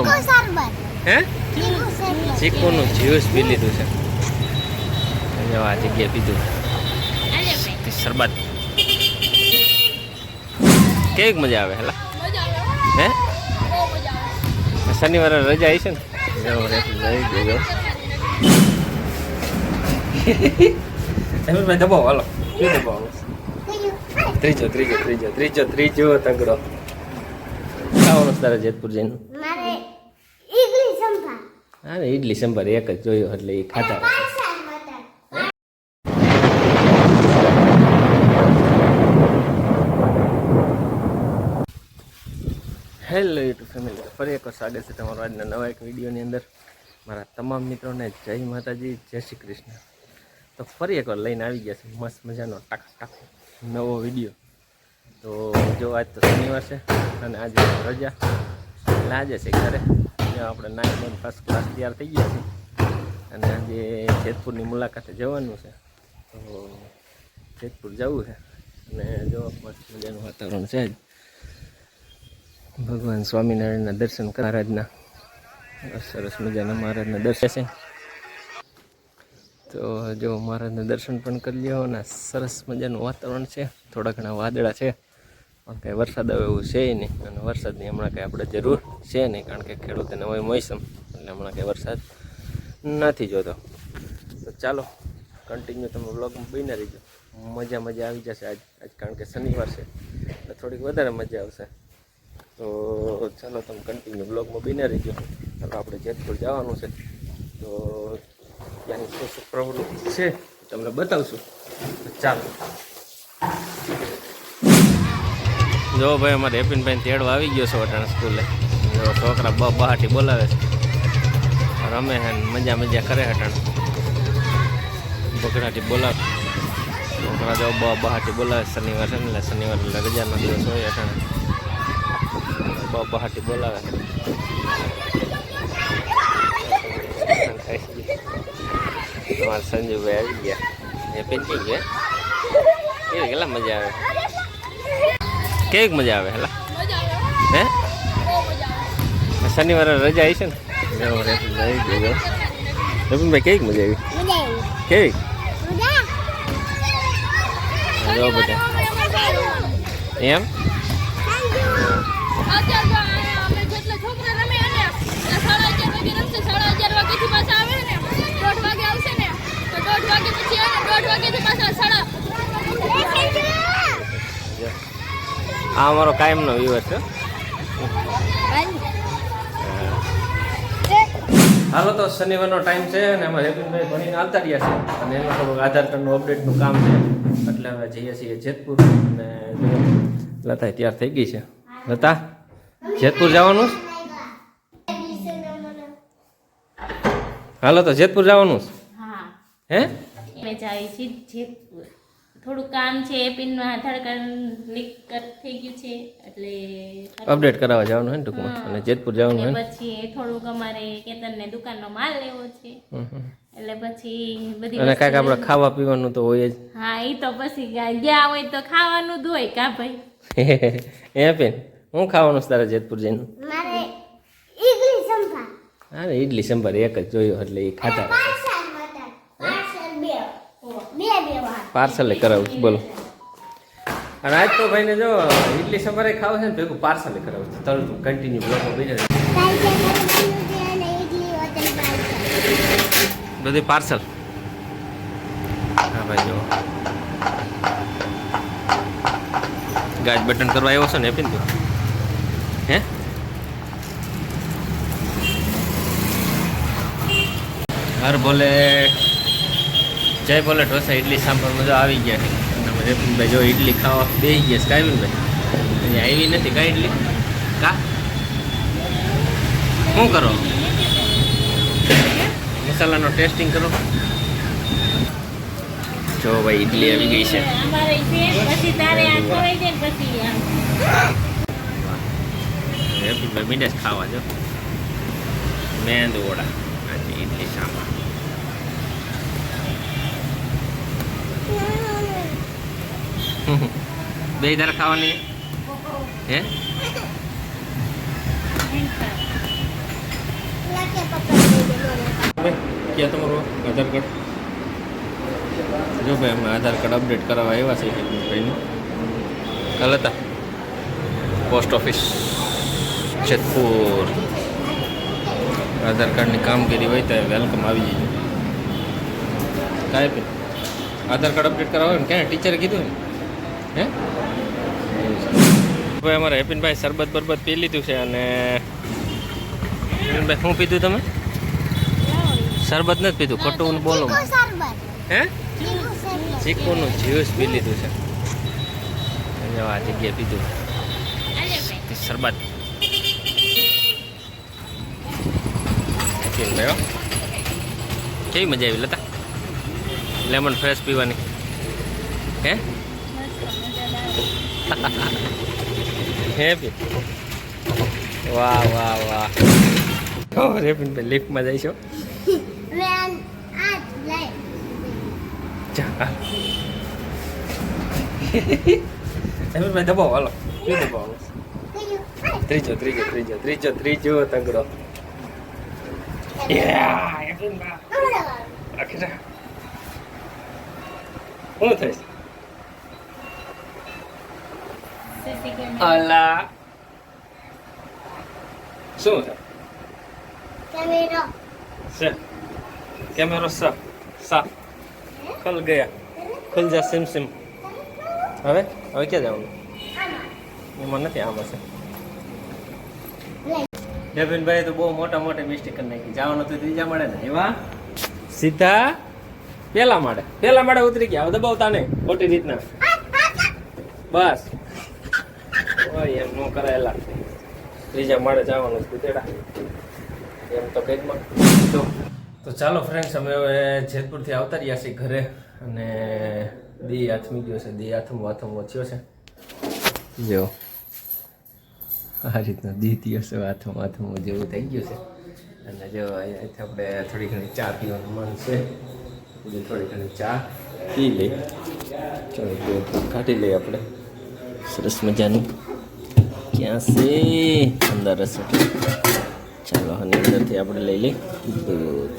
ચાલો ચીકુ શરબત હે ચીકુ શરબત ચીકુનું જ્યુસ પી લીધું છે અહીંયા આ જગ્યાએ પીધું શરબત કેવીક મજા આવે હેલા હે શનિવારે રજા આવી છે ને જાઓ રે, લઈ દેજો એમ ભાઈ દબાવો હાલો શું દબાવો ત્રીજો ત્રીજો ત્રીજો ત્રીજો ત્રીજો તગડો ખાવાનું છે તારે જેતપુર જઈને મારે ઈડલી સંભાર હા ને ઇડલી સંભાર એક જ જોયો એટલે એ ખાતા હેલો યુટ્યુબ ફેમિલી ફરી એકવાર સ્વાગત છે તમારો આજના નવા એક વિડીયોની અંદર. મારા તમામ મિત્રોને જય માતાજી જય શ્રી કૃષ્ણ. તો ફરી એકવાર લઈને આવી ગયા છે મસ્ત મજાનો ટાક ટાક નવો વીડિયો. તો જો આજ તો શનિવાર છે અને આજે રજા. એટલે આજે છે ઘરે. આપણે બંધ ફર્સ્ટ ક્લાસ તૈયાર થઈ ગયા છે અને આજે જેતપુરની મુલાકાતે જવાનું છે. તો જેતપુર જવું છે. અને જો મસ્ત મજાનું વાતાવરણ છે જ ભગવાન સ્વામિનારાયણના દર્શન મહારાજના. સરસ મજાના મહારાજના દર્શન છે. તો જો મહારાજના દર્શન પણ કરી લ્યો અને સરસ મજાનું વાતાવરણ છે. થોડા ઘણા વાદળા છે. પણ કંઈ વરસાદ આવે એવું છે નહીં. અને વરસાદની હમણાં કંઈ આપણે જરૂર છે નહીં, કારણ કે ખેડૂતોને હોય મોસમ, એટલે હમણાં કંઈ વરસાદ નથી જોતો. તો ચાલો કન્ટિન્યુ તમે બ્લોગમાં બની રહીજો. મજા મજા આવી જશે આજ આજ કારણ કે શનિવાર છે, એટલે થોડીક વધારે મજા આવશે. તો ચાલો, તમે કન્ટિન્યુ બ્લોગમાં બની રહીજો. ચાલો, આપણે જેતપુર જવાનું છે. તો ત્યાંની શું શું પ્રવૃત્તિ છે, તમને બતાવશું. ચાલો. જો ભાઈ, અમારે હેપીનભાઈ તેડવા આવી ગયો છે વટાણ સ્કૂલે. જો છોકરા બ બહાટી બોલાવે છે. રમે હે મજા મજા કરે હટાણ બગડાટી બોલાવે. છોકરા જો બ બહાટી બોલાવે શનિવાર છે ને શનિવાર એટલે રજાનો દિવસ હોય અટાણે બાબા બહાટી બોલાવે તમારા સંજુભાઈ આવી ગયા. એ પેન્ટિંગ ગયા. એ કેટલા મજા આવે? કેવીક મજા આવે હેલા? હે? શનિવારે રજા આવી છે ને? આવી કેવીક મજા આવી? મજા આવી. કેવી બધા. એમ અત્યારે અમે જેટલા છોકરા રમે ને સાડા અગિયાર વાગે રમશે સાડા અગિયાર વાગેથી પાછા આવે ને દોઢ વાગે આવશે ને તો દોઢ વાગે પછી આવે દોઢ વાગેથી પાછા સાડા જો. આ અમારો કાયમનો વ્યૂઅર છે. હાલો તો શનિવારનો ટાઈમ છે અને એમાં હેપીનભાઈ ભણીને આવતા રહ્યા છે અને એમાં થોડુંક આધાર કાર્ડનું અપડેટનું કામ છે. એટલે હવે જઈએ છીએ જેતપુર અને લતા તૈયાર થઈ ગઈ છે. લતા જેતપુર જવાનું હાલો તો જેતપુર જવાનું હા. મેં છે જેતપુર. થોડું કામ છે એપિનનું આધાર કાર્ડ લીક થઈ ગયું છે એટલે અપડેટ કરાવવા જવાનું હોય ને ટૂંકમાં અને જેતપુર જવાનું હોય? ને પછી થોડુંક અમારે કેતનને દુકાનનો માલ લેવો છે. એટલે પછી બધી અને કાંઈક આપણે ખાવા પીવાનું તો હોય જ. હા એ તો પછી ગયા ગયા હોય તો ખાવાનું જ હોય કા ભાઈ? એ પેન હું ખાવાનું છે તારે જેતપુર જઈને? મારે ઈડલી સંભાર. હા ઈડલી સંભાર એક જ જોયો એટલે એ ખાતા રહે. પાર્સલ મટન પાર્સલ બે બે બે વાર પાર્સલે કરાવું છું, બોલો. અને આજ તો ભાઈને જો ઇડલી સમારે ખાવ છે ને ભેગું પાર્સલે કરાવું છું. તરત કન્ટિન્યુ બ્લોકમાં બીજા બધી પાર્સલ? હા, ભાઈ જો ગાજ બટન કરવા આવ્યો છો ને એપીન તું? હે? હર બોલે. જય બોલે ઢોસા ઇડલી સાંભળ મજા આવી ગયા છે. રેપીનભાઈ જો ઇડલી ખાવા બે ગયા છે. ભાઈ અહીંયા આવી નથી કાંઈ ઇડલી કા? શું કરો? મસાલાનો ટેસ્ટિંગ કરો. જો ભાઈ ઇડલી આવી ગઈ છે. અમારે છે પછી તારે આ ખવાઈ જાય ને પછી આમ હેપી મીડે જ ખાવા જો. મેંદુ વડા. ઇડલી સાંભાર. બે દાળ ખાવાની? હે? ક્યાં તમારો આધાર કાર્ડ? જો ભાઈ, અમે આધાર કાર્ડ અપડેટ કરાવવા આવ્યા છે ભાઈનું. કાલ હતા. પોસ્ટ ઓફિસ છેતપુર આધાર કાર્ડની કામગીરી હોય ત્યારે વેલકમ આવી જઈએ કાંઈ પણ. આધાર કાર્ડ અપડેટ કરાવો ને ક્યાં? ટીચરે કીધું ને હે? ભાઈ અમારે હેપીનભાઈ શરબત બરબત પી લીધું છે અને હેપીનભાઈ શું પીધું તમે? શરબત નથી પીધું ખોટું બોલો. હે? ચીકુનું જ્યુસ પી લીધું છે. આ જગ્યાએ પીધું. શરબત હેપીનભાઈ કેવી મજા આવી લતા? લેમન ફ્રેશ પીવાની. હે? હે બી વાહ વાહ વાહ. ઓ રેપિનભાઈ લિફ્ટમાં જઈશો રેપિનભાઈ દબાવો હાલો. દબાવો? ત્રીજો ત્રીજો ત્રીજો ત્રીજો ત્રીજો તગડો. યા આખી શું થઈશ સીસી કેમેરા અલા. શું છે કેમેરો. સા સાફ ખુલ ગયા. ખુલ જા સિમ સિમ. હવે? હવે ક્યાં જવાનું? એમાં નથી આમાં લઈ ડેવિનભાઈ તો બહુ મોટા મોટી મિસ્ટેક કરી નાખી. જવાનું તો ત્રીજા મળે ને. એવા સીધા? પેલા માળે. પેલા માળે ઉતરી ગયા. હવે દબાવતા નહીં. ખોટી રીતના. બસ. ઓય, એમ નો કરાયેલા. ત્રીજા માળે જવાનું છે તેડા. એમ તો કંઈક તો તો ચાલો ફ્રેન્ડ્સ અમે હવે જેતપુરથી આવતા રહ્યા છીએ ઘરે અને દી હાથમી ગયો છે. દી હાથમ વાથમ વચ્યો છે. જો. આ રીતના દીતી હશે હાથમ હાથમ જેવું થઈ ગયું છે. અને જો અહીંયાથી આપણે થોડી ઘણી ચા પીવાનું મન છે. એટલે થોડી ઘણી ચા પી લઈ. ચાલો જો કાઢી લઈએ આપણે. સરસ મજાની. ક્યાં છે? અંદર હશે ચાલો અને અંદરથી આપણે લઈ લઈ દૂધ.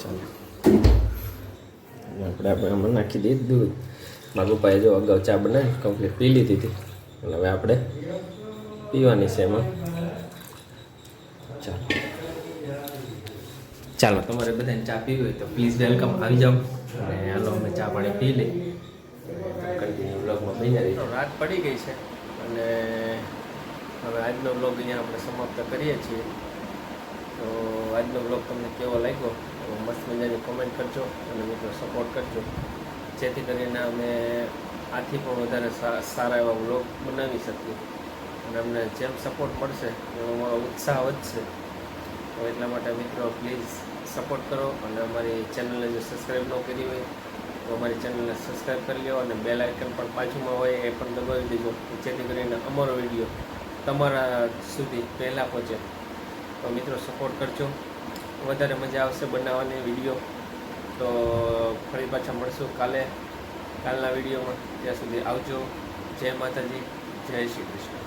ચાલો. આપણે આપણે આમાં નાખી દઈએ દૂધ. મારું પપ્પાએ જો અગાઉ ચા બનાવી કમ્પ્લીટ પી લીધી હતી. અને હવે આપણે પીવાની છે એમાં. ચાલો. ચાલો. તમારે બધાને ચા પીવી હોય તો પ્લીઝ વેલકમ આવી જાઓ. અને હાલો અમે ચા પાણી પી લઈ કન્ટિન્યુ બ્લોગમાં બની રહી રાત પડી ગઈ છે. અને હવે આજનો બ્લોગ અહીંયા આપણે સમાપ્ત કરીએ છીએ. તો આજનો બ્લોગ તમને કેવો લાગ્યો? તો મસ્ત મજાની કોમેન્ટ કરજો અને મિત્રો સપોર્ટ કરજો. જેથી કરીને અમે આથી પણ વધારે સારા એવા બ્લોગ બનાવી શકીએ. અને અમને જેમ સપોર્ટ મળશે એમ અમારો ઉત્સાહ વધશે. તો એટલા માટે મિત્રો પ્લીઝ સપોર્ટ કરો અને અમારી ચેનલને જો સબસ્ક્રાઈબ ન કરી હોય, તો અમારી ચેનલને સબસ્ક્રાઈબ કરી લો અને બેલ આઇકન પણ પાછુંમાં હોય એ પણ દબાવી દેજો, જેથી કરીને અમારો વીડિયો તમારા સુધી પહેલાં પહોંચે. તો મિત્રો સપોર્ટ કરજો. વધારે મજા આવશે બનાવવાની વીડિયો. તો ફરી પાછા મળશું કાલે, કાલના વિડીયોમાં. ત્યાં સુધી આવજો. જય માતાજી, જય શ્રી કૃષ્ણ.